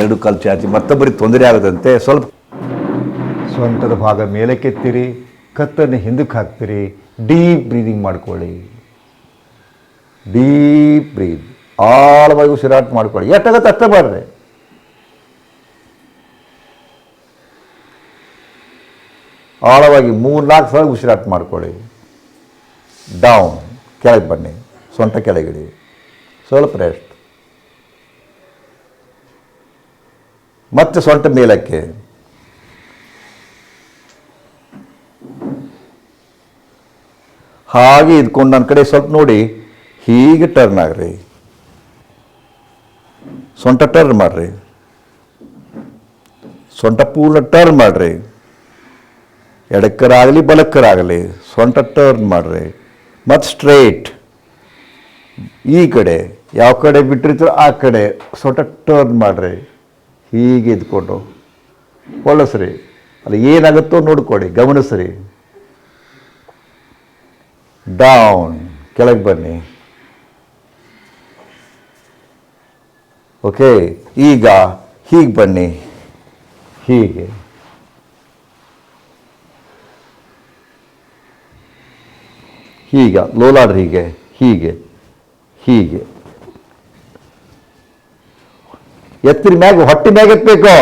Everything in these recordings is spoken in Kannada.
ಎರಡು ಕಾಲು ಚಾಚಿ, ಮತ್ತೊಬ್ಬರಿಗೆ ತೊಂದರೆ ಆಗದಂತೆ ಸ್ವಲ್ಪ ಸ್ವಂತದ ಭಾಗ ಮೇಲಕ್ಕೆತ್ತಿರಿ ಕತ್ತನ್ನು ಹಿಂದಕ್ಕೆ ಹಾಕ್ತೀರಿ. ಡೀಪ್ ಬ್ರೀದಿಂಗ್ ಮಾಡ್ಕೊಳ್ಳಿ. ಡೀಪ್ ಬ್ರೀದ್ ಆಳವಾಗಿ ಉಸಿರಾಟ ಮಾಡ್ಕೊಳ್ಳಿ. ಎಷ್ಟಾಗತ್ತೆ ಅಷ್ಟೇ ಆಳವಾಗಿ ಮೂರು ನಾಲ್ಕು ಸಲ ಉಸಿರಾಟ ಮಾಡ್ಕೊಳ್ಳಿ. ಡೌನ್ ಕೆಳಗೆ ಬನ್ನಿ. ಸೊಂಟ ಕೆಳಗಿಡಿ. ಸ್ವಲ್ಪ ರೆಸ್ಟ್ ಮತ್ತೆ ಸೊಂಟ ಮೇಲಕ್ಕೆ. ಹಾಗೆ ಇದ್ಕೊಂಡು ನನ್ನ ಕಡೆ ಸ್ವಲ್ಪ ನೋಡಿ, ಹೀಗೆ ಟರ್ನ್ ಆಗ್ರಿ. ಸೊಂಟ ಟರ್ನ್ ಮಾಡ್ರಿ. ಸೊಂಟ ಪೂರ್ಣ ಟರ್ನ್ ಮಾಡ್ರಿ. ಎಡಕ್ಕರಾಗಲಿ, ಬಲಕ್ಕರಾಗಲಿ ಸೊಂಟ ಟರ್ನ್ ಮಾಡ್ರಿ. ಮತ್ತು ಸ್ಟ್ರೈಟ್ ಈ ಕಡೆ, ಯಾವ ಕಡೆ ಬಿಟ್ಟಿರ್ತೀರೋ ಆ ಕಡೆ ಸೊಂಟ ಟರ್ನ್ ಮಾಡ್ರಿ. ಹೀಗೆ ಇದ್ಕೊಂಡು. ಒಳಸ್ರಿ ಅಲ್ಲಿ ಏನಾಗುತ್ತೋ ನೋಡ್ಕೊಡಿ ಗಮನಿಸ್ರಿ ಡೌನ್, ಕೆಳಗೆ ಬನ್ನಿ. ಓಕೆ, ಈಗ ಹೀಗೆ ಬನ್ನಿ. ಹೀಗೆ. ಹೀಗ, ಲೋಲಾಡ್ರಿ ಹೀಗೆ ಹೀಗೆ ಹೀಗೆ. ಎತ್ತಿರಿ ಮ್ಯಾಗ, ಹೊಟ್ಟಿ ಮ್ಯಾಗ ಎತ್ತಬೇಕು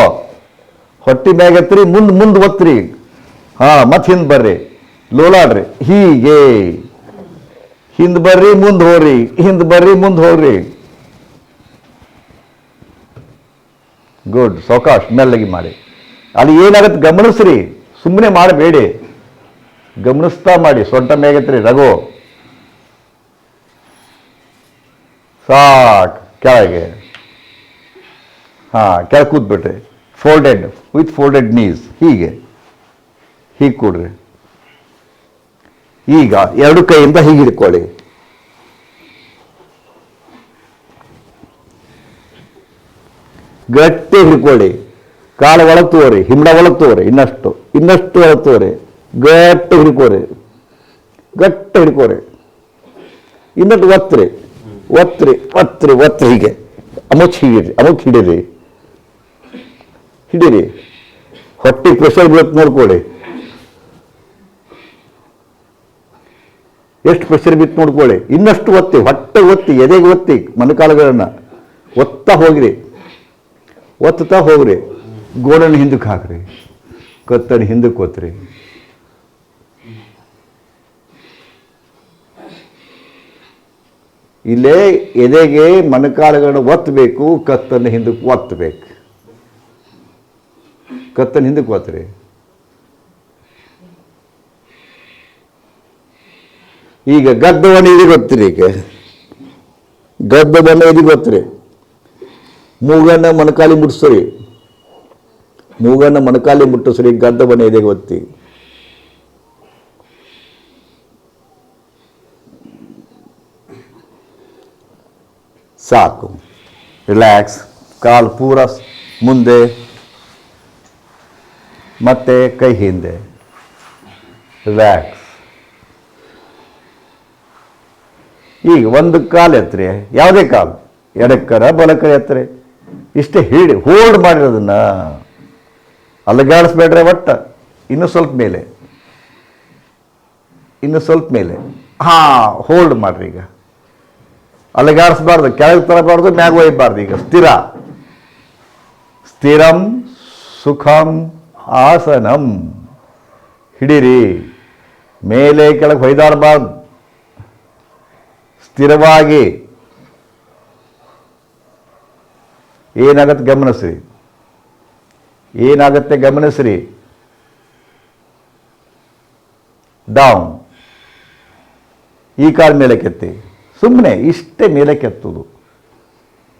ಹೊಟ್ಟಿ ಮ್ಯಾಗ ಎತ್ತಿರಿ ಮುಂದೆ ಮುಂದೆ ಒತ್ತಿರಿ ಹಾಂ, ಮತ್ತೆ ಹಿಂದೆ ಬರ್ರಿ. ಲೋಲಾಡ್ರಿ. ಹೀಗೆ. ಹಿಂದೆ ಬರ್ರಿ, ಮುಂದೆ ಹೋಗ್ರಿ ಹಿಂದೆ ಬರ್ರಿ, ಮುಂದೆ ಹೋಗ್ರಿ. ಗುಡ್ ಸೌಕಾಶ್ ಮೆಲ್ಲಗೆ ಮಾಡಿ. ಅಲ್ಲಿ ಏನಾಗುತ್ತೆ ಗಮನಿಸ್ರಿ. ಸುಮ್ಮನೆ ಮಾಡಬೇಡಿ. ಗಮನಿಸ್ತಾ ಮಾಡಿ. ಸೊಂಟ ಮೇಗತ್ರಿ ರಘು. ಸಾಕ್. ಕೆಳಗೆ. ಹಾಂ ಕೆಳ ಕೂತ್ಬಿಟ್ರಿ ಫೋಲ್ಡೆಡ್ ವಿತ್ ಫೋಲ್ಡೆಡ್ ನೀಸ್ ಹೀಗೆ. ಹೀಗೆ ಕೂಡ್ರಿ. ಈಗ ಎರಡು ಕೈಯಿಂದ ಹೀಗೆ ಹಿಡ್ಕೊಳ್ಳಿ. ಗಟ್ಟಿ ಹಿಡ್ಕೊಳ್ಳಿ. ಕಾಲು ಒಳಗೆ ತೋರಿ ಹಿಂಬಡ ಒಳಗೆ ತೋರಿ, ಇನ್ನಷ್ಟು ಇನ್ನಷ್ಟು ಒಳಗೆ ತೋರಿ. ಗಟ್ಟಿ ಹಿಡ್ಕೋರಿ. ಗಟ್ಟಿ ಹಿಡ್ಕೋರಿ. ಇನ್ನಷ್ಟು ಒತ್ತ್ರಿ ಒತ್ತ್ರಿ ಒತ್ತ್ರಿ ಒತ್ತ್ರಿ ಹೀಗೆ. ಅಮುಚ್ ಹೀಗಿರಿ, ಅಮುಚ್ ಹಿಡೀರಿ. ಹಿಡೀರಿ. ಹೊಟ್ಟೆ ಪ್ರೆಷರ್ ಬೀಳುತ್ತೆ ನೋಡ್ಕೊಳ್ಳಿ. ಎಷ್ಟು ಪ್ರೆಷರ್ ಬಿತ್ತು ನೋಡ್ಕೊಳ್ಳಿ. ಇನ್ನಷ್ಟು ಒತ್ತಿ, ಹೊಟ್ಟೆ ಒತ್ತಿ, ಎದೆಗೆ ಒತ್ತಿ ಮೊಣಕಾಲುಗಳನ್ನ ಒತ್ತಾ ಹೋಗ್ರಿ. ಒತ್ತುತ್ತಾ ಹೋಗ್ರಿ. ಗೋಡನ್ನು ಹಿಂದಕ್ಕೆ ಹಾಕ್ರಿ. ಕತ್ತನ್ನು ಹಿಂದಕ್ಕೆ ಒತ್ರಿ. ಇಲ್ಲೇ ಎದೆಗೆ ಮೊಣಕಾಲುಗಳನ್ನು ಒತ್ತಬೇಕು ಕತ್ತನ್ನು ಹಿಂದಕ್ಕೆ ಒತ್ತಬೇಕು ಕತ್ತನ್ನು ಹಿಂದಕ್ಕೆ ಒತ್ತರಿ ಈಗ ಗದ್ದವನ್ನು ಇದು ಗೊತ್ತಿರಿ ಈಗ. ಗದ್ದ ಬಣ್ಣ ಇದು ಗೊತ್ತಿರಿ. ಮೂಗನ್ನ ಮೊಣಕಾಲಿ ಮುಟ್ಟಿಸ್ರಿ. ಮೂಗನ್ನ ಮೊಣಕಾಲಿ ಮುಟ್ಟಿಸ್ರಿ ಗದ್ದ ಬಣ್ಣ ಇದೆ ಗೊತ್ತಿ. ಸಾಕು. ರಿಲ್ಯಾಕ್ಸ್ ಕಾಲು ಪೂರ ಮುಂದೆ. ಮತ್ತೆ ಕೈ ಹಿಂದೆ. ರಿಲ್ಯಾಕ್ಸ್ ಈಗ ಒಂದು ಕಾಲು ಎತ್ತರಿ, ಯಾವುದೇ ಕಾಲು, ಎಡಕ್ಕರ ಬಲಕರ ಎತ್ತರಿ. ಇಷ್ಟೇ ಹಿಡಿ ಹೋಲ್ಡ್ ಮಾಡಿರೋದನ್ನ ಅಲಗಾಡಿಸ್ಬೇಡ್ರೆ ಒಟ್ಟ. ಇನ್ನು ಸ್ವಲ್ಪ ಮೇಲೆ. ಇನ್ನು ಸ್ವಲ್ಪ ಮೇಲೆ. ಹಾಂ ಹೋಲ್ಡ್ ಮಾಡಿರಿ ಈಗ. ಅಲಗಾಡಿಸ್ಬಾರ್ದು, ಕೆಳಗೆ ತರಬಾರ್ದು, ಮ್ಯಾಗ ಒಯ್ಯಬಾರ್ದು ಈಗ. ಸ್ಥಿರ. ಸ್ಥಿರಂ ಸುಖಂ ಆಸನಂ. ಹಿಡೀರಿ. ಮೇಲೆ ಕೆಳಗೆ ಹೊಯ್ದಾಡಬಾರ್ದು ಸ್ಥಿರವಾಗಿ. ಏನಾಗತ್ತೆ ಗಮನಿಸ್ರಿ. ಏನಾಗತ್ತೆ ಗಮನಿಸ್ರಿ. ಡೌನ್. ಈ ಕಾಲ ಮೇಲೆ ಕೆತ್ತಿ. ಸುಮ್ಮನೆ ಇಷ್ಟೇ ಮೇಲೆ ಕೆತ್ತುದು.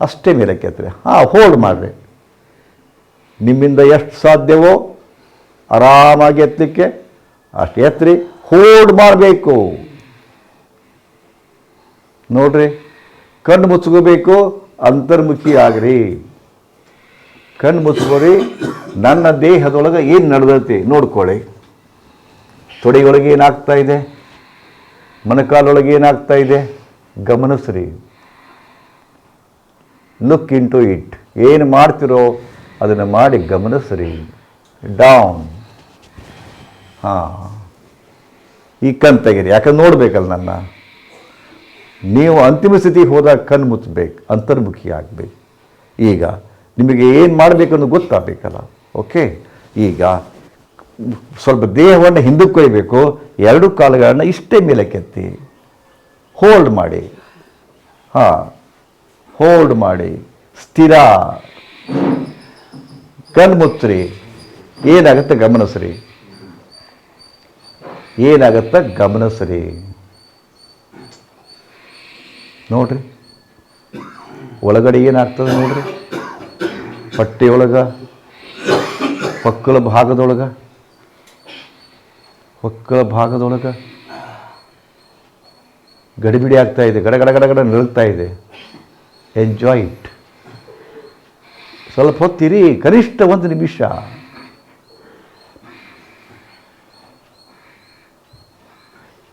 ಅಷ್ಟೇ ಮೇಲೆ ಕೆತ್ತರಿ ಹಾಂ, ಹೋಲ್ಡ್ ಮಾಡಿರಿ. ನಿಮ್ಮಿಂದ ಎಷ್ಟು ಸಾಧ್ಯವೋ ಆರಾಮಾಗಿ ಎತ್ತಲಿಕ್ಕೆ ಅಷ್ಟು ಎತ್ತರಿ ಹೋಲ್ಡ್ ಮಾಡಬೇಕು ನೋಡ್ರಿ, ಕಣ್ಣು ಮುಚ್ಕೋಬೇಕು, ಅಂತರ್ಮುಖಿ ಆಗ್ರಿ. ಕಣ್ಣು ಮುಚ್ಕೋರಿ, ನನ್ನ ದೇಹದೊಳಗೆ ಏನು ನಡೆದೈತಿ ನೋಡ್ಕೊಳ್ಳಿ. ತೊಡೆಯೊಳಗೆ ಏನಾಗ್ತಾ ಇದೆ? ಮೊಣಕಾಲೊಳಗೆ ಏನಾಗ್ತಾ ಇದೆ? ಗಮನಿಸ್ರಿ. ಲುಕ್ ಇನ್ ಟು ಇಟ್ ಏನು ಮಾಡ್ತಿರೋ ಅದನ್ನು ಮಾಡಿ ಗಮನಿಸ್ರಿ. ಡೌನ್ ಹಾಂ. ಈ ಕಣ್ ತೆಗೀರಿ. ಯಾಕಂದ್ರೆ ನೋಡಬೇಕಲ್ಲ ನನ್ನ. ನೀವು ಅಂತಿಮ ಸ್ಥಿತಿಗೆ ಹೋದಾಗ ಕಣ್ಣು ಮುಚ್ಚಬೇಕು ಅಂತರ್ಮುಖಿ ಆಗಬೇಕು. ಈಗ ನಿಮಗೆ ಏನು ಮಾಡಬೇಕು ಅನ್ನೋದು ಗೊತ್ತಾಗಬೇಕಲ್ಲ. ಓಕೆ ಈಗ ಸ್ವಲ್ಪ ದೇಹವನ್ನು ಹಿಂದಕ್ಕೆ ಕೊಯ್ಬೇಕು ಎರಡು ಕಾಲುಗಳನ್ನು ಇಷ್ಟೇ ಮೇಲಕ್ಕೆತ್ತಿ. ಹೋಲ್ಡ್ ಮಾಡಿ. ಹಾಂ. ಹೋಲ್ಡ್ ಮಾಡಿ. ಸ್ಥಿರ. ಕಣ್ಣು ಮುಚ್ಚ್ರಿ. ಏನಾಗುತ್ತೆ ಗಮನಿಸ್ರಿ ಏನಾಗುತ್ತೆ? ಗಮನಿಸ್ರಿ ನೋಡ್ರಿ. ಒಳಗಡೆ ಏನಾಗ್ತದೆ ನೋಡ್ರಿ? ಹೊಟ್ಟೆಯೊಳಗೆ ಹೊಕ್ಕಳ ಭಾಗದೊಳಗ ಹೊಕ್ಕಳ ಭಾಗದೊಳಗ ಗಡಿಬಿಡಿ ಆಗ್ತಾ ಇದೆ. ಗಡ ಗಡ ಗಡ ಗಡ ನಡುಗ್ತಾ ಇದೆ. ಎಂಜಾಯ್ ಇಟ್ ಸ್ವಲ್ಪ ಹೊತ್ತಿರಿ, ಕನಿಷ್ಠ ಒಂದು ನಿಮಿಷ.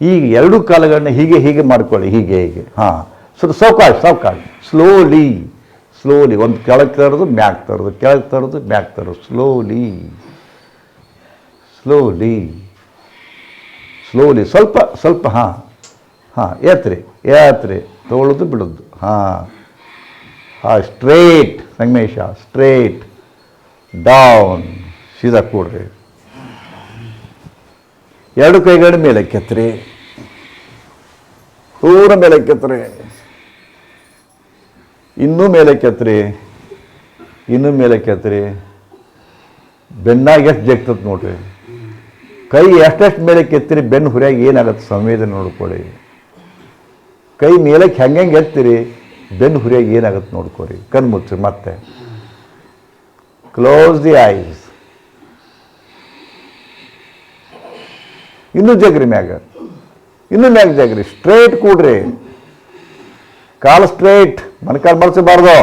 ಈಗ ಎರಡು ಕಾಲಗಳನ್ನ ಹೀಗೆ ಹೀಗೆ ಮಾಡ್ಕೊಳ್ಳಿ, ಹೀಗೆ ಹೀಗೆ. ಹಾಂ ಸ್ವಲ್ಪ ಸಾವ್ಕಾಶ ಸಾವ್ಕಾಶ ಸ್ಲೋಲಿ ಸ್ಲೋಲಿ ಒಂದು ಕೆಳಗೆ ತರೋದು ಮ್ಯಾಕ್ ತರೋದು. ಕೆಳಗೆ ತರೋದು ಮ್ಯಾಕ್ ತರೋದು. ಸ್ಲೋಲಿ ಸ್ಲೋಲಿ ಸ್ಲೋಲಿ ಸ್ವಲ್ಪ ಸ್ವಲ್ಪ, ಹಾಂ ಹಾಂ ಏತ್ರಿ ಏತ್ರಿ ತೊಗೊಳ್ಳೋದು, ಬಿಡೋದು. ಹಾಂ ಹಾಂ ಸ್ಟ್ರೇಟ್ ಸಂಗಮೇಶ ಸ್ಟ್ರೇಟ್ ಡೌನ್ ಸೀದಾ ಕೂಡ್ರಿ. ಎರಡು ಕೈಗಳು ಮೇಲೆ ಕೆತ್ತರಿ. ಪೂರ ಮೇಲೆ ಕೆತ್ತರಿ. ಇನ್ನೂ ಮೇಲೆ ಕೆತ್ತರಿ. ಇನ್ನೂ ಮೇಲೆ ಕೆತ್ತರಿ. ಬೆನ್ನಾಗ ಎಷ್ಟು ಜಗ್ತದೆ ನೋಡ್ರಿ. ಕೈ ಎಷ್ಟೆಷ್ಟು ಮೇಲೆ ಕೆತ್ತಿರಿ, ಬೆನ್ನು ಹುರಿಯಾಗಿ ಏನಾಗುತ್ತೆ ಸಂವೇದನೆ ನೋಡ್ಕೊಳ್ಳಿ ಕೈ ಮೇಲಕ್ಕೆ ಹೆಂಗೆ ಹೆಂಗೆ ಎತ್ತಿರಿ, ಬೆನ್ನು ಹುರಿಯಾಗಿ ಏನಾಗುತ್ತೆ ನೋಡ್ಕೊರಿ ಕಣ್ಣು ಮತ್ತೆ. ಕ್ಲೋಸ್ ದಿ ಐಸ್ ಇನ್ನೂ ಜಗ್ರಿ ಮ್ಯಾಗ. ಇನ್ನೂ ಮ್ಯಾಗ ಜಗ್ರಿ. ಸ್ಟ್ರೇಟ್ ಕೂಡ್ರಿ. ಕಾಲು ಸ್ಟ್ರೇಟ್ ಮನಕಾಲು ಬಳಸಬಾರ್ದು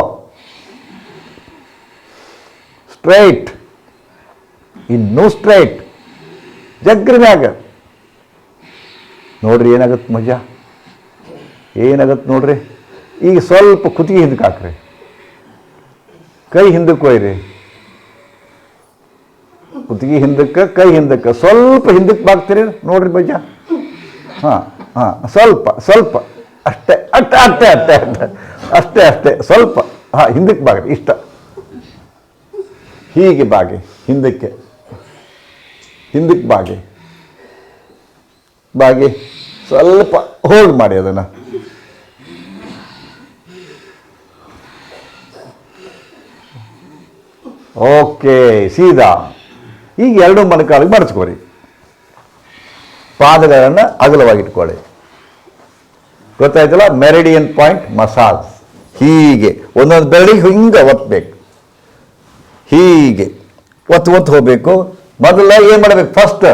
ಸ್ಟ್ರೈಟ್ ಇನ್ನೂ ಸ್ಟ್ರೈಟ್ ಜಗ್ರಿ ಮ್ಯಾಗ. ನೋಡ್ರಿ ಏನಾಗತ್ತೆ ಮಜಾ? ಏನಾಗತ್ತೆ ನೋಡ್ರಿ? ಈಗ ಸ್ವಲ್ಪ ಕುತ್ತಿಗೆ ಹಿಂದಕ್ಕೆ ಹಾಕ್ರಿ. ಕೈ ಹಿಂದಕ್ಕೆ ಒಯ್ರಿ. ಕುತ್ತಿಗೆ ಹಿಂದಕ್ಕೆ, ಕೈ ಹಿಂದಕ್ಕೆ. ಸ್ವಲ್ಪ ಹಿಂದಕ್ಕೆ ಬಾಗ್ತೀರಿ ನೋಡ್ರಿ ಬಜ್ಜ. ಹಾಂ ಹಾಂ, ಸ್ವಲ್ಪ ಸ್ವಲ್ಪ. ಅಷ್ಟೇ ಅಷ್ಟೇ ಅಷ್ಟೇ ಅಷ್ಟೇ ಅಷ್ಟೇ. ಅಷ್ಟೇ ಅಷ್ಟೇ. ಸ್ವಲ್ಪ. ಹಾಂ, ಹಿಂದಕ್ಕೆ ಬಾಗಿ ಇಷ್ಟ. ಹೀಗೆ ಬಾಗಿ, ಹಿಂದಕ್ಕೆ. ಹಿಂದಕ್ಕೆ ಬಾಗಿ. ಬಾಗಿ. ಸ್ವಲ್ಪ ಹೋಲ್ಡ್ ಮಾಡಿ ಅದನ್ನು. ಓಕೆ, ಸೀದಾ. ಈಗ ಎರಡು ಮೊಣಕಾಲಿಗೆ ಮಡಚ್ಕೋರಿ ಪಾದಗಳನ್ನು ಅಗಲವಾಗಿಟ್ಕೊಳ್ಳಿ ಗೊತ್ತಾಯ್ತಲ್ಲ? Meridian point massage. ಹೀಗೆ. ಒಂದೊಂದು ಬೆರಳಿಗೆ ಹಿಂಗೆ ಒತ್ತಬೇಕು ಹೀಗೆ. ಒತ್ತು ಒತ್ತು ಹೋಗಬೇಕು. ಮೊದಲ ಏನು ಮಾಡಬೇಕು? ಫಸ್ಟ್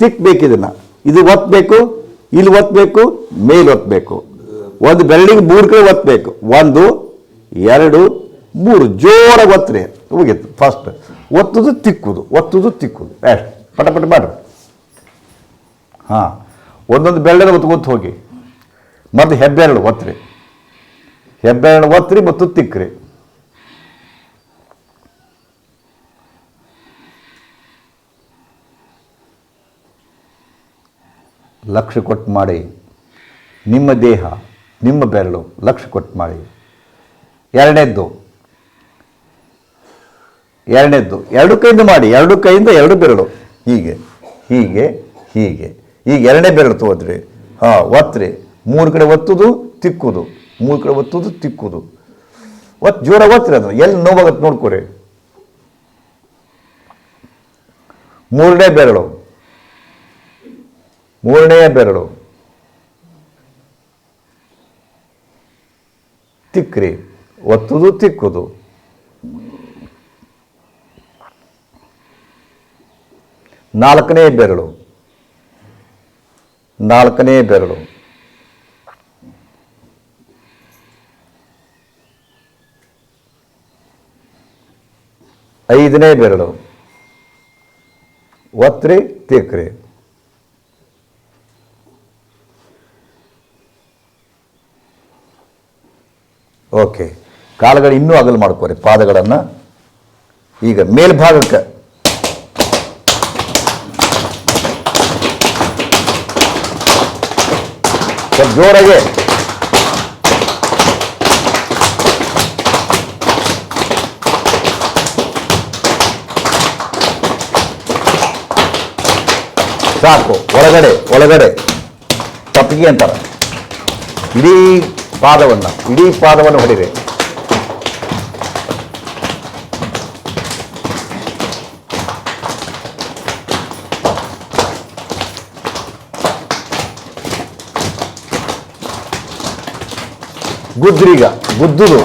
ತಿಕ್ಕಬೇಕು ಇದನ್ನು. ಇದು ಒತ್ತಬೇಕು ಇಲ್ಲಿ ಒತ್ತಬೇಕು ಮೇಲೆ ಒತ್ತಬೇಕು ಒಂದು ಬೆರಳಿಗೆ ಮೂರು ಕಡೆ ಒತ್ತಬೇಕು ಒಂದು, ಎರಡು, ಮೂರು. ಜೋರಾಗಿ ಒತ್ತರಿ ಹೋಗಿತ್ತು ಫಸ್ಟ್ ಒತ್ತುದು ತಿಕ್ಕುದು ಒತ್ತುದು ತಿಕ್ಕುದು. ಅಷ್ಟು ಪಟ ಪಟ ಮಾಡ್ರಿ. ಹಾಂ, ಒಂದೊಂದು ಬೆರಳಿಗೆ ಒತ್ಕೊತ ಹೋಗಿ. ಮತ್ತು ಹೆಬ್ಬೆರಳು ಒತ್ತರಿ. ಹೆಬ್ಬೆರಳು ಒತ್ತರಿ ಮತ್ತು ತಿಕ್ಕ್ರಿ. ಲಕ್ಷ ಕೊಟ್ಟು ಮಾಡಿ. ನಿಮ್ಮ ದೇಹ, ನಿಮ್ಮ ಬೆರಳು ಲಕ್ಷ ಕೊಟ್ಟು ಮಾಡಿ. ಎರಡನೇದ್ದು ಎರಡನೇದ್ದು, ಎರಡು ಕೈಯಿಂದ ಮಾಡಿ, ಎರಡು ಕೈಯಿಂದ ಎರಡು ಬೆರಳು. ಹೀಗೆ ಹೀಗೆ ಹೀಗೆ. ಈಗ ಎರಡನೇ ಬೆರಳು ತೋದ್ರಿ. ಹಾಂ ಒತ್ತರಿ ಮೂರು ಕಡೆ ಒತ್ತುದು, ತಿಕ್ಕುದು. ಮೂರು ಕಡೆ ಒತ್ತುದು, ತಿಕ್ಕುದು. ಒತ್ತು ಜೋರ ಒತ್ತಿರಿ ಅದು ಎಲ್ಲಿ ನೋವಾಗತ್ತೆ ನೋಡ್ಕೊರಿ. ಮೂರನೇ ಬೆರಳು. ಮೂರನೇ ಬೆರಳು. ತಿಕ್ಕ್ರಿ ಒತ್ತುದು, ತಿಕ್ಕುದು. ನಾಲ್ಕನೇ ಬೆರಳು. ನಾಲ್ಕನೇ ಬೆರಳು. ಐದನೇ ಬೆರಳು. ಒತ್ರಿ ತಿಕ್ರಿ. ಓಕೆ. ಕಾಲುಗಳು ಇನ್ನೂ ಅಗಲು ಮಾಡ್ಕೋರಿ. ಪಾದಗಳನ್ನು. ಈಗ ಮೇಲ್ಭಾಗಕ್ಕೆ. ಸ್ವಲ್ಪ ಜೋರಾಗಿ. ಸಾಕು ಒಳಗಡೆ ಒಳಗಡೆ. ತಪ್ಪಿಗೆ ಅಂತಾರೆ. ಇಡೀ ಪಾದವನ್ನು ಇಡೀ ಪಾದವನ್ನು ಹೊಡಿರಿ. ಗುದ್ರಿಗ ಬುದ್ಧರು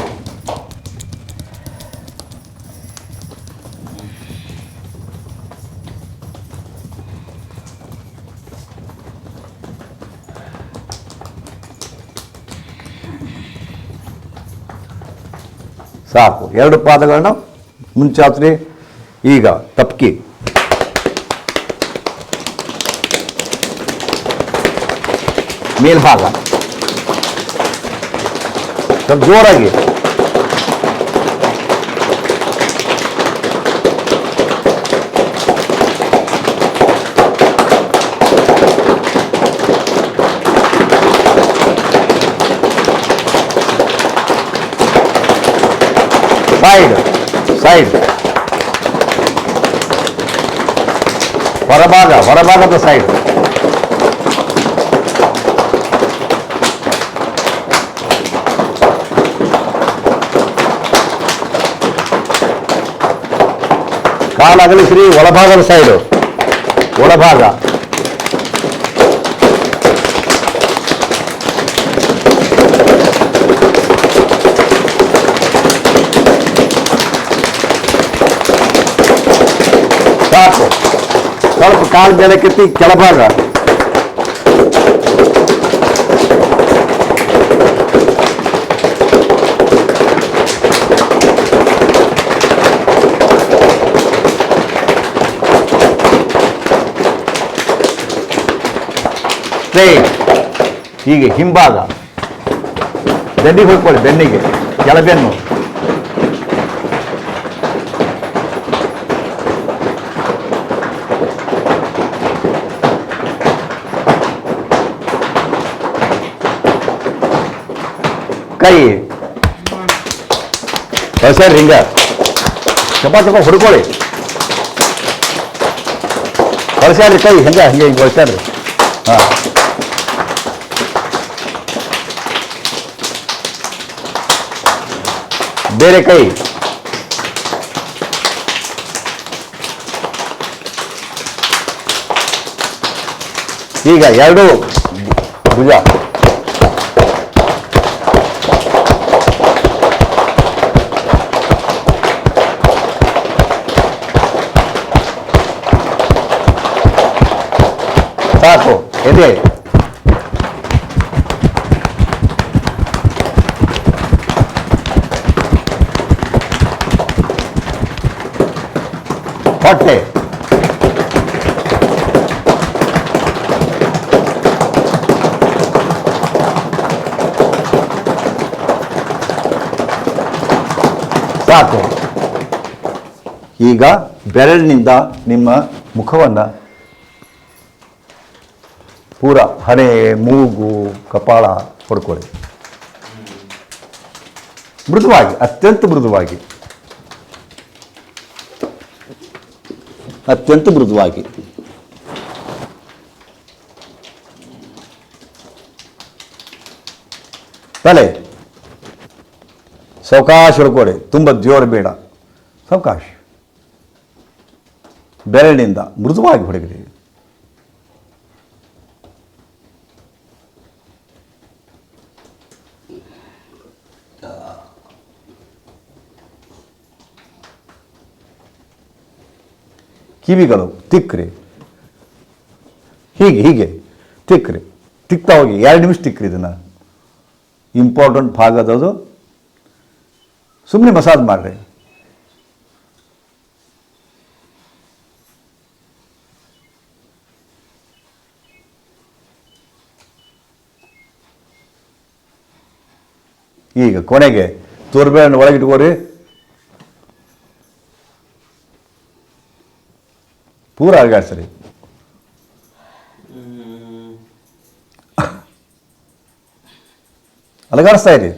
ಸಾಕು ಎರಡು ಪಾದಗಳನ್ನ ಮುಂಚಾತ್ರಿ ಈಗ ತಪ್ಕಿ. ಮೇಲ್ಭಾಗ. ಸ್ವಲ್ಪ ಜೋರಾಗಿ ಸೈಡ್ ಸೈಡ್ ಹೊರಭಾಗ ಹೊರಭಾಗದ ಸೈಡ್ ಕಾಲು ಅಗಲಿಸ್ರಿ ಒಳಭಾಗದ ಸೈಡು ಒಳಭಾಗ ಸಾಕು ಸ್ವಲ್ಪ ಕಾಲು ಮೇಲಕ್ಕೆತ್ತಿ ಕೆಳಭಾಗ ಸ್ಟ್ರೈಟ್ ಹೀಗೆ ಹಿಂಭಾಗ. ಬೆನ್ನಿಗೆ ಹೋಗ್ಕೊಳ್ಳಿ, ಬೆನ್ನಿಗೆ. ಕೆಳಬೆನ್ನು. ಕೈ. ಹೊಸರ್ ಹಿಂಗ. ಚಪ ಚಪ ಹುಡ್ಕೊಳ್ಳಿ. ಹೊಳಸ್ಯಾಡ್ರಿ ಕೈ, ಹಿಂಗ, ಹಿಂಗೆ ಹಿಂಗೆ ಹೊಳಸ್ಯಾಡ್ರಿ ಹಾಂ. ಬೇರೆ ಕೈ ಈಗ ಎರಡು ಭುಜ ಸಾಕು ಎದೆ ಹೊಟ್ಟೆ ಸಾಕು. ಈಗ ಬೆರಳಿನಿಂದ ನಿಮ್ಮ ಮುಖವನ್ನು ಪೂರ ಹಣೆ ಮೂಗು ಕಪಾಳ ಹೊಡ್ಕೊಳ್ಳಿ. ಮೃದುವಾಗಿ ಅತ್ಯಂತ ಮೃದುವಾಗಿ. ಅತ್ಯಂತ ಮೃದುವಾಗಿ. ತಲೆ. ಸಾವಕಾಶ ಹೊಡ್ಕೊಳ್ಳಿ ತುಂಬ ಜೋರು ಬೇಡ. ಸಾವಕಾಶ ಬೆರಳಿನಿಂದ ಮೃದುವಾಗಿ ಹೊಡಗಿರಿ. ಕಿವಿಗಳು ತಿಕ್ಕ್ರಿ ಹೀಗೆ ಹೀಗೆ ತಿಕ್ಕ್ರಿ ತಿಕ್ತಾ ಹೋಗಿ ಎರಡು ನಿಮಿಷ ತಿಕ್ಕ್ರಿ ಇದನ್ನು. ಇಂಪಾರ್ಟೆಂಟ್ ಭಾಗ ಅದು. ಸುಮ್ಮನೆ ಮಸಾಜ್ ಮಾಡಿರಿ. ಈಗ ಕೊನೆಗೆ ತೋರ್ಬೇಳನ್ನು ಒಳಗಿಟ್ಕೋರಿ ಪೂರ ಅಲ್ಗಾಡ್ಸ್ರಿ ಅಲಗಾಡಿಸ್ತಾ ಇರಿ.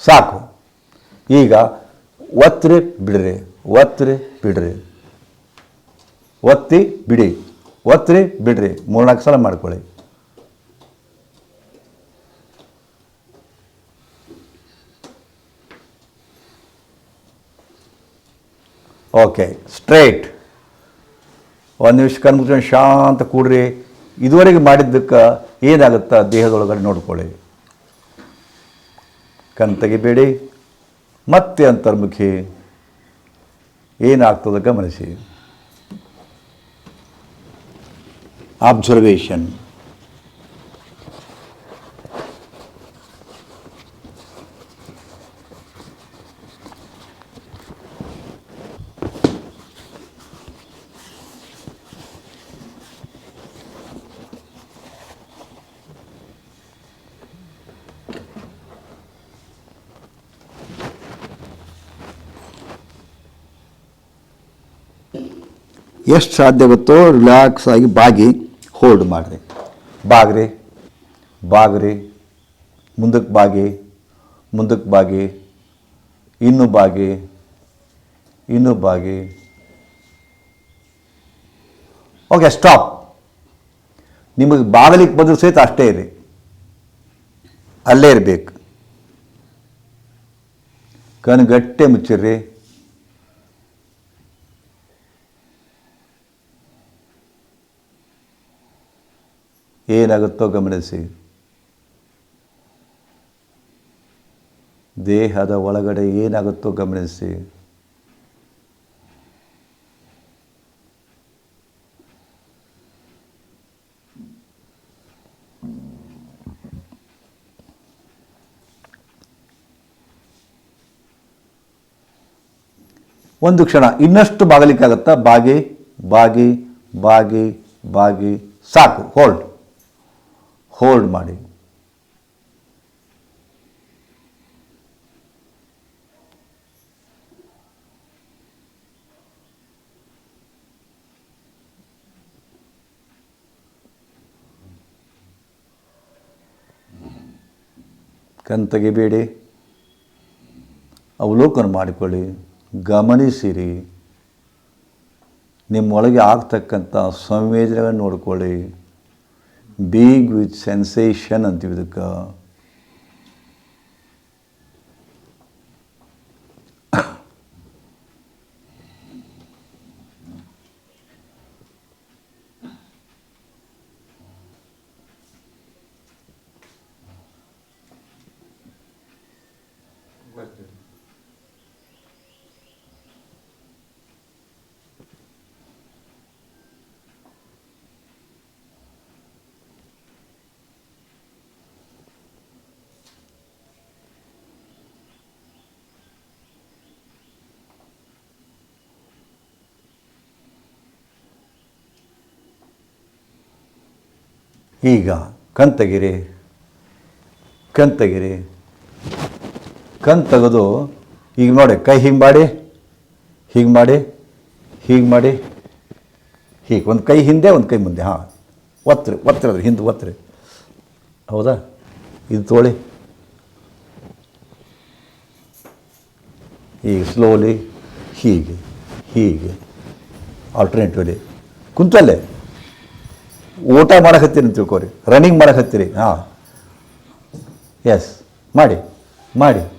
ಸಾಕು. ಈಗ ಒತ್ತಿರಿ ಬಿಡ್ರಿ ಒತ್ತಿರಿ ಬಿಡ್ರಿ. ಒತ್ತಿ ಬಿಡಿ. ಒತ್ತಿರಿ ಬಿಡ್ರಿ. ಮೂರ್ನಾಲ್ಕು ಸಲ ಮಾಡ್ಕೊಳ್ಳಿ. Okay, straight. ಒಂದು ನಿಮಿಷ ಕಣ್ಮುಚ್ಕೊಂಡು ಶಾಂತ ಕೂಡ್ರಿ. ಇದುವರೆಗೆ ಮಾಡಿದ್ದಕ್ಕೆ ಏನಾಗುತ್ತಾ ದೇಹದೊಳಗಡೆ ನೋಡ್ಕೊಳ್ಳಿ. ಕಣ್ ತೆಗಿಬೇಡಿ. ಮತ್ತೆ ಅಂತರ್ಮುಖಿ. ಏನಾಗ್ತದೆ ಗಮನಿಸಿ. ಅಬ್ಸರ್ವೇಷನ್ ಎಷ್ಟು ಸಾಧ್ಯ ಗೊತ್ತೋ ರಿಲ್ಯಾಕ್ಸ್ ಆಗಿ ಬಾಗಿ ಹೋಲ್ಡ್ ಮಾಡಿರಿ ಬಾಗ್ರಿ ಬಾಗ್ರಿ ಮುಂದಕ್ಕೆ ಬಾಗಿ ಮುಂದಕ್ಕೆ ಬಾಗಿ, ಇನ್ನು ಬಾಗಿ ಇನ್ನು ಬಾಗಿ. ಓಕೆ ಸ್ಟಾಪ್ ನಿಮಗೆ ಬಾಗಲಿಕ್ಕೆ ಬಂದ್ರೆ ಸಹಿತ ಅಷ್ಟೇ ಇದೆ. ಅಲ್ಲೇ ಇರಬೇಕು. ಕಣ್ಣು ಗಟ್ಟೆ ಮುಚ್ಚಿರ್ರಿ. ಏನಾಗುತ್ತೋ ಗಮನಿಸಿ. ದೇಹದ ಒಳಗಡೆ ಏನಾಗುತ್ತೋ ಗಮನಿಸಿ. ಒಂದು ಕ್ಷಣ, ಇನ್ನಷ್ಟು ಬಾಗಲಿಕ್ಕಾಗತ್ತಾ? ಬಾಗಿ ಬಾಗಿ ಬಾಗಿ ಬಾಗಿ, ಸಾಕು, ಹೋಲ್ಡ್. ಹೋಲ್ಡ್ ಮಾಡಿ. ಕಣ್ ತೆಗಿಬೇಡಿ. ಅವಲೋಕನ ಮಾಡಿಕೊಳ್ಳಿ. ಗಮನಿಸಿರಿ. ನಿಮ್ಮೊಳಗೆ ಆಗ್ತಕ್ಕಂಥ ಸಂವೇದನೆಗಳನ್ನು ನೋಡ್ಕೊಳ್ಳಿ. ಬೀಗ್ ವಿತ್ ಸೆನ್ಸೇಷನ್ ಅಂತೀವಿ ಇದಕ್ಕೆ ಈಗ ಕಂತಗಿರಿ ಕಂತಗಿರಿ, ಕಂತಗದು ತೆಗೆದು ಈಗ ನೋಡಿ, ಕೈ ಹಿಂಗೆ ಮಾಡಿ, ಹೀಗೆ ಮಾಡಿ ಹೀಗೆ ಮಾಡಿ, ಹೀಗೆ, ಒಂದು ಕೈ ಹಿಂದೆ, ಒಂದು ಕೈ ಮುಂದೆ, ಹಾಂ ಒತ್ತರಿ ಅದು ಹಿಂದೆ ಒತ್ತರಿ ಹೌದಾ? ಇದು ತೋಳಿ. ಈಗ ಸ್ಲೋಲಿ ಹೀಗೆ ಹೀಗೆ ಆಲ್ಟರ್ನೇಟಿವ್ಲಿ ಕುಂತಲ್ಲೇ ಊಟ ಮಾಡಕತ್ತೀರಿ ಅಂತ ತಿಳ್ಕೊರಿ. ರನ್ನಿಂಗ್ ಮಾಡಕತ್ತೀರಿ. ಹಾಂ. ಎಸ್ ಮಾಡಿ. ಮಾಡಿ.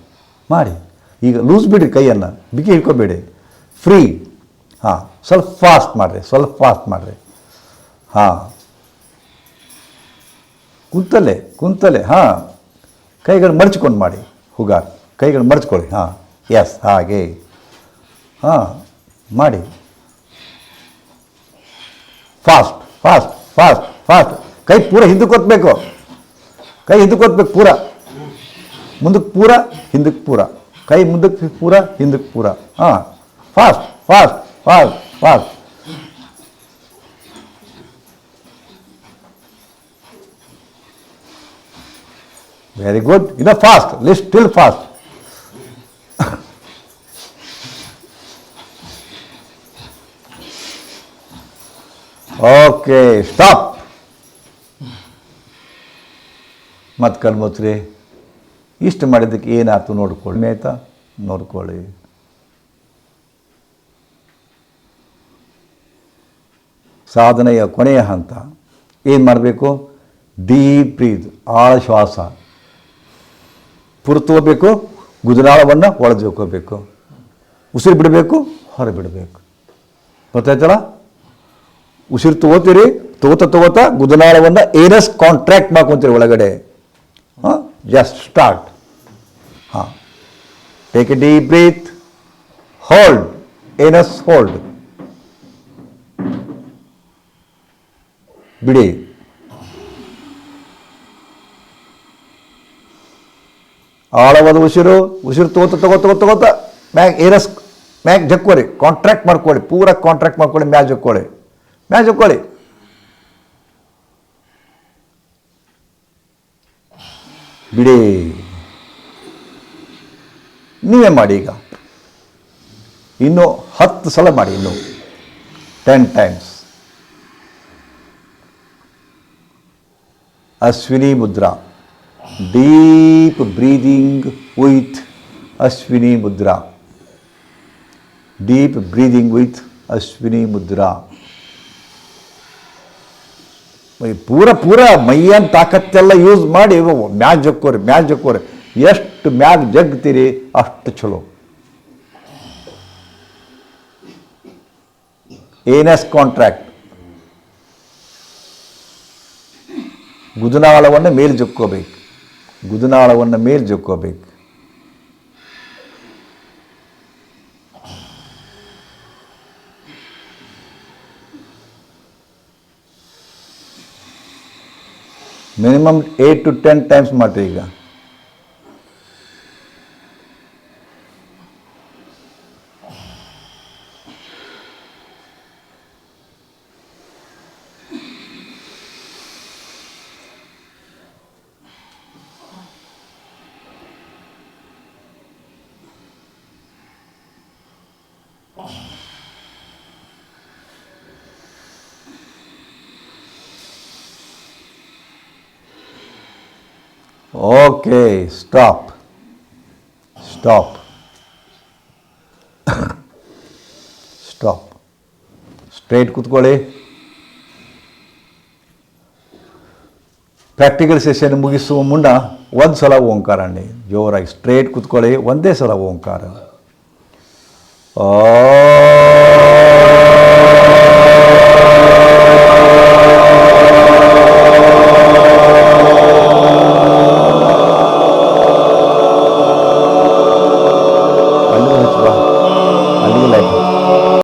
ಮಾಡಿ. ಈಗ ಲೂಸ್ ಬಿಡ್ರಿ ಕೈಯನ್ನು. ಬಿಗಿ ಹಿಡ್ಕೊಬೇಡಿ. ಫ್ರೀ ಹಾಂ. ಸ್ವಲ್ಪ ಫಾಸ್ಟ್ ಮಾಡಿರಿ. ಸ್ವಲ್ಪ ಫಾಸ್ಟ್ ಮಾಡಿರಿ. ಹಾಂ. ಕುಂತಲ್ಲೇ ಕುಂತಲ್ಲೇ. ಹಾಂ. ಕೈಗಳು ಮರ್ಚ್ಕೊಂಡು ಮಾಡಿ. ಹುಗಾರ್. ಕೈಗಳು ಮರ್ಚ್ಕೊಳ್ಳಿ. ಹಾಂ. ಎಸ್ ಹಾಗೆ. ಹಾಂ. ಮಾಡಿ. ಫಾಸ್ಟ್ ಫಾಸ್ಟ್ ಫಾಸ್ಟ್ ಫಾಸ್ಟ್ ಕೈ ಪೂರ ಹಿಂದಕ್ಕೆ ಒತ್ತಬೇಕು ಕೈ ಹಿಂದಕ್ಕೆ ಒತ್ತಬೇಕು ಪೂರ. ಮುಂದಕ್ಕೆ ಪೂರ, ಹಿಂದಕ್ಕೆ ಪೂರ. ಕೈ ಮುಂದಕ್ಕೆ ಪೂರ, ಹಿಂದಕ್ಕೆ ಪೂರ. ಹಾಂ. Fast fast fast fast very good ಇನ್ನ fast list still fast okay, stop. ಮತ್ತು ಕಣ್ಮುಚ್ಚ್ರಿ ಇಷ್ಟು ಮಾಡಿದ್ದಕ್ಕೆ ಏನಾಯ್ತು ನೋಡ್ಕೊಳ್ಳಿ, ಆಯ್ತಾ? ನೋಡ್ಕೊಳ್ಳಿ. ಸಾಧನೆಯ ಕೊನೆಯ ಹಂತ. ಏನು ಮಾಡಬೇಕು? ಡೀಪ್ ಪ್ರೀತ್ ಆಳ ಶ್ವಾಸ ಪುರ್ತೋಬೇಕು ಗುಜರಾಳವನ್ನು ಒಳಜೋಕೋಬೇಕು ಉಸಿರು ಬಿಡಬೇಕು ಹೊರ ಬಿಡಬೇಕು. ಗೊತ್ತಾಯ್ತಲ್ಲ? ಉಸಿರು ತಗೋತೀರಿ, ತಗೋತ ತಗೋತ ಗುದನಾಳವನ್ನು ಏರಸ್ ಕಾಂಟ್ರಾಕ್ಟ್ ಮಾಡ್ಕೊತೀರಿ ಒಳಗಡೆ. ಹಾಂ? ಜಸ್ಟ್ ಸ್ಟಾರ್ಟ್ ಹಾಂ. Take a deep breath hold anus hold ಬಿಡಿ. ಆಳವಾದ ಉಸಿರು ಉಸಿರು ತಗೋತ ತಗೋ ತಗೋ ತಗೋತ ಮ್ಯಾಗ್ ಏನಸ್ ಮ್ಯಾಗ್ ಜಕ್ಕೋರಿ. ಕಾಂಟ್ರಾಕ್ಟ್ ಮಾಡ್ಕೊಳ್ಳಿ. ಪೂರ ಕಾಂಟ್ರಾಕ್ಟ್ ಮಾಡ್ಕೊಳ್ಳಿ, ಮ್ಯಾಗ್ ಜಕ್ಕೊಳ್ಳಿ ಮ್ಯಾಗ್ ಒಪ್ಕೊಳ್ಳಿ ಬಿಡಿ ನೀವೇ ಮಾಡಿ ಈಗ ಇನ್ನು ಹತ್ತು ಸಲ ಮಾಡಿ ಇನ್ನು ten times Ashwini mudra deep breathing with Ashwini mudra deep breathing with Ashwini mudra ಪೂರ ಪೂರ ಮೈಯನ್ ತಾಕತ್ತೆಲ್ಲ ಯೂಸ್ ಮಾಡಿ ಮ್ಯಾಚ್ ಜಕ್ಕೋರಿ ಮ್ಯಾಚ್ ಜಕ್ಕೋರಿ. ಎಷ್ಟು ಮ್ಯಾಗ್ ಜಗ್ತೀರಿ, ಅಷ್ಟು ಚಲೋ. ಏನೆಸ್ ಕಾಂಟ್ರಾಕ್ಟ್ ಗುದನಾಳವನ್ನು ಮೇಲೆ ಜಕ್ಕೋಬೇಕು. ಗುದನಾಳವನ್ನು ಮೇಲೆ ಜಕ್ಕೋಬೇಕು. Minimum eight to ten times ಮಾಡ್ರಿ ಈಗ okay stop stop stop straight ಕೂತ್ಕೊಳ್ಳಿ ಪ್ರಾಕ್ಟಿಕಲ್ ಸೆಷನ್ ಮುಗಿಸುವ ಮುನ್ನ ಒಂದು ಸಲ ಓಂಕಾರ ಅನ್ನಿ ಜೋರಾಗಿ ಸ್ಟ್ರೈಟ್ ಕೂತ್ಕೊಳ್ಳಿ ಒಂದೇ ಸಲ ಓಂಕಾರ ಆ